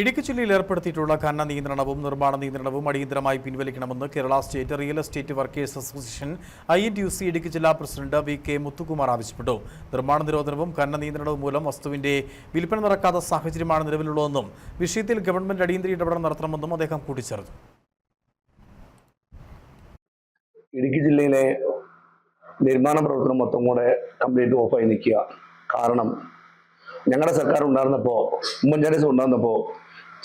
ഇടുക്കി ജില്ലയിൽ ഏർപ്പെടുത്തിയിട്ടുള്ള ഖനന നിയന്ത്രണവും നിർമ്മാണ നിയന്ത്രണവും അടിയന്തരമായി പിൻവലിക്കണമെന്ന് Kerala state real estate workers association I N T Idukki ജില്ലാ പ്രസിഡന്റ് വി കെ മുത്തുകുമാർ ആവശ്യപ്പെട്ടു. നിർമ്മാണ നിരോധനവും ഖനന നിയന്ത്രണവും മൂലം വസ്തുവിന്റെ വിൽപ്പന നടക്കാത്ത സാഹചര്യമാണ് നിലവിലുള്ളതെന്നും വിഷയത്തിൽ ഗവൺമെന്റ് അടിയന്തര ഇടപെടൽ നടത്തണമെന്നും അദ്ദേഹം കൂട്ടിച്ചേർത്തു. ഇടുക്കി ജില്ലയിലെ നിർമ്മാണ പ്രവർത്തനം മൊത്തം കൂടെ കംപ്ലീറ്റ് ഓഫായി നിൽക്കുക. കാരണം ഞങ്ങളുടെ സർക്കാർ ഉണ്ടായിരുന്നപ്പോൾ ഉമ്മൻചാണ്ടി ഉണ്ടായിരുന്നപ്പോൾ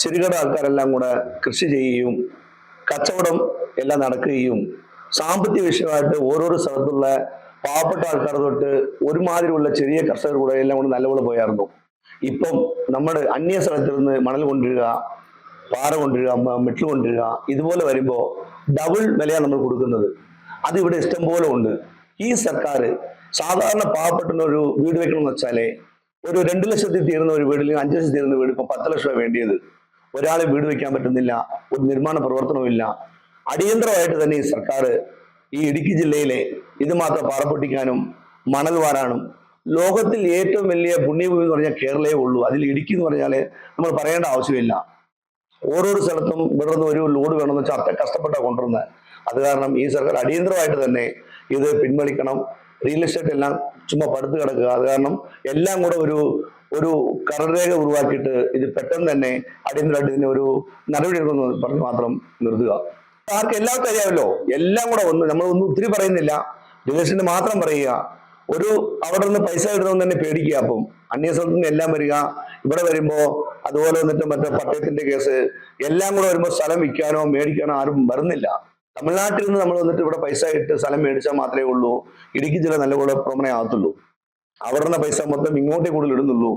ചെറുകിട ആൾക്കാരെല്ലാം കൂടെ കൃഷി ചെയ്യുകയും കച്ചവടം എല്ലാം നടക്കുകയും സാമ്പത്തിക വിഷയമായിട്ട് ഓരോരോ സ്ഥലത്തുള്ള പാവപ്പെട്ട ആൾക്കാർ തൊട്ട് ഒരുമാതിരിയുള്ള ചെറിയ കർഷകർ കൂടെ എല്ലാം കൂടെ നല്ലപോലെ പോയായിരുന്നു. ഇപ്പം നമ്മൾ അന്യ സ്ഥലത്ത് നിന്ന് മണൽ കൊണ്ടുവരിക പാറ കൊണ്ടുവരിക മെട്ടിൽ കൊണ്ടുവരിക ഇതുപോലെ വരുമ്പോൾ ഡബിൾ വിലയാണ് നമ്മൾ കൊടുക്കുന്നത്. അത് ഇവിടെ ഇഷ്ടം പോലെ ഉണ്ട്. ഈ സർക്കാർ സാധാരണ പാവപ്പെട്ട ഒരു വീട് വെക്കണമെന്ന് വെച്ചാലേ ഒരു രണ്ട് ലക്ഷത്തിൽ തീരുന്ന ഒരു വീട് അല്ലെങ്കിൽ അഞ്ച് ലക്ഷത്തിൽ തീരുന്ന വീട് ഇപ്പൊ പത്ത് ലക്ഷം വേണ്ടിയത്. ഒരാളെ വീട് വെക്കാൻ പറ്റുന്നില്ല ഒരു നിർമ്മാണ പ്രവർത്തനവുമില്ല അടിയന്തരമായിട്ട് തന്നെ ഈ സർക്കാർ ഈ ഇടുക്കി ജില്ലയിലെ ഇത് മാത്രം പാറപ്പൊട്ടിക്കാനും മണൽ വാരാനും ലോകത്തിൽ ഏറ്റവും വലിയ പുണ്യഭൂമി എന്ന് പറഞ്ഞാൽ കേരളയേ ഉള്ളൂ. അതിൽ ഇടുക്കി എന്ന് പറഞ്ഞാൽ നമ്മൾ പറയേണ്ട ആവശ്യമില്ല. ഓരോ സ്ഥലത്തും ഇവിടെ ഒരു ലോഡ് വേണമെന്ന് വെച്ചാൽ അത്ര കഷ്ടപ്പെട്ടാണ് കൊണ്ടുവരുന്നത് അത് കാരണം ഈ സർക്കാർ അടിയന്തരമായിട്ട് തന്നെ ഇത് പിൻവലിക്കണം. റിയൽ എസ്റ്റേറ്റ് എല്ലാം ചുമ്മാ പടുത്ത് കിടക്കുക. അത് കാരണം എല്ലാം കൂടെ ഒരു ഒരു കടരേഖ ഉരുവാക്കിയിട്ട് ഇത് പെട്ടെന്ന് തന്നെ അടിയന്തരമായിട്ട് ഇതിന് ഒരു നടപടി എടുക്കുന്നു പറഞ്ഞ് മാത്രം നിർത്തുക. ആർക്ക് എല്ലാവർക്കും അറിയാമല്ലോ എല്ലാം കൂടെ ഒന്ന് നമ്മൾ ഒന്നും ഒത്തിരി പറയുന്നില്ല. റിലേഷന് മാത്രം പറയുക. ഒരു അവിടെ നിന്ന് പൈസ കിട്ടണമെന്ന് തന്നെ പേടിക്കുക അപ്പം. അന്യ സ്ഥലത്ത് നിന്ന് എല്ലാം വരിക. ഇവിടെ വരുമ്പോ അതുപോലെ വന്നിട്ട് മറ്റേ പട്ടയത്തിന്റെ കേസ് എല്ലാം കൂടെ വരുമ്പോൾ സ്ഥലം വിൽക്കാനോ മേടിക്കാനോ ആരും വരുന്നില്ല. തമിഴ്നാട്ടിൽ നിന്ന് നമ്മൾ വന്നിട്ട് ഇവിടെ പൈസ ഇട്ട് സ്ഥലം മേടിച്ചാൽ മാത്രമേ ഉള്ളൂ. ഇടുക്കി ജില്ല നല്ലപോലെ പ്രമണ ആകത്തുള്ളൂ. നിന്ന് പൈസ മൊത്തം ഇങ്ങോട്ടേ കൂടുതൽ ഇടുന്നുള്ളൂ.